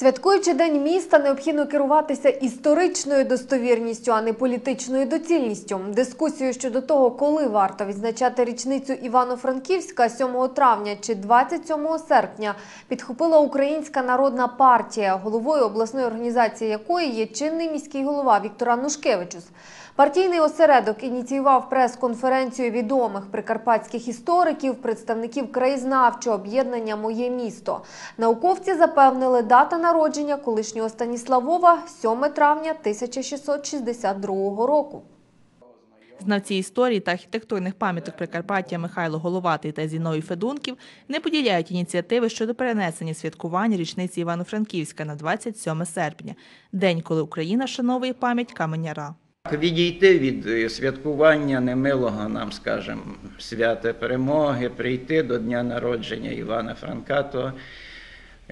Святкуючи день міста, необхідно керуватися історичною достовірністю, а не політичною доцільністю. Дискусію щодо того, коли варто відзначати річницю Івано-Франківська 7 травня чи 27 серпня, підхопила Українська народна партія, головою обласної організації якої є чинний міський голова Віктор Анушкевичус. Партійний осередок ініціював прес-конференцію відомих прикарпатських істориків, представників краєзнавчого об'єднання Моє місто. Науковці запевнили, дата народження колишнього Станіславова 7 травня 1662 року. Знавці історії та архітектурних пам'яток Прикарпаття Михайло Головатий та Зіновій Федунків не поділяють ініціативи щодо перенесення святкування річниці Івано-Франківська на 27 серпня, день, коли Україна шановує пам'ять каменяра. Відійти від е, святкування немилого нам, скажімо, свята перемоги, прийти до дня народження Івана Франка, то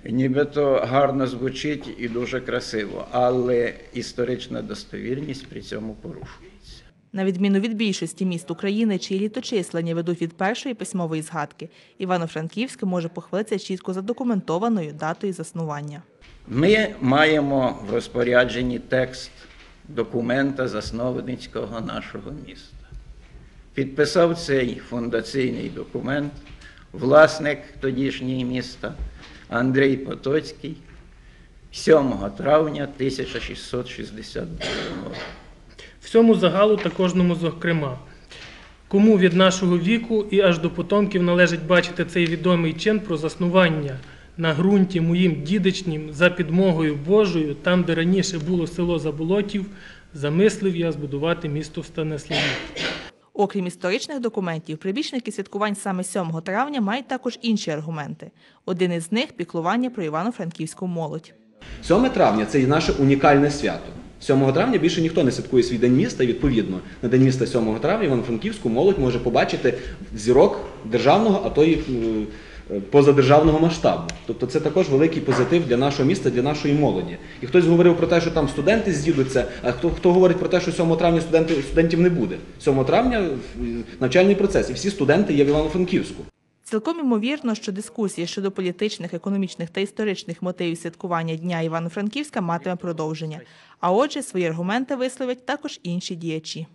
нібито гарно звучить і дуже красиво, але історична достовірність при цьому порушується. На відміну від більшості міст України, чиї літочислення ведуть від першої письмової згадки, Івано-Франківське може похвалитися чітко задокументованою датою заснування. Ми маємо в розпорядженні текст документа засновницького нашого міста. Підписав цей фундаційний документ власник тодішнього міста Андрій Потоцький 7 травня 1662 року. Всьому загалу та кожному зокрема. Кому від нашого віку і аж до потомків належить бачити цей відомий чин про заснування на ґрунті моїм дідичнім за підмогою Божою, там, де раніше було село Заболотів, замислив я збудувати місто в Станиславі. Окрім історичних документів, прибічники святкувань саме 7 травня мають також інші аргументи. Один із них піклування про Івано-Франківську молодь. 7 травня це і наше унікальне свято. 7 травня більше ніхто не святкує свій день міста, відповідно на день міста 7 травня Івано-Франківську молодь може побачити зірок державного, а то й е, позадержавного масштабу. Тобто це також великий позитив для нашого міста, для нашої молоді. І хтось говорив про те, що там студенти з'їдуться, а хто, хто говорить про те, що 7 травня студенти, студентів не буде. 7 травня е, навчальний процес, і всі студенти є в Івано-Франківську. Цілком імовірно, що дискусія щодо політичних, економічних та історичних мотивів святкування Дня Івано-Франківська матиме продовження. А отже, свої аргументи висловять також інші діячі.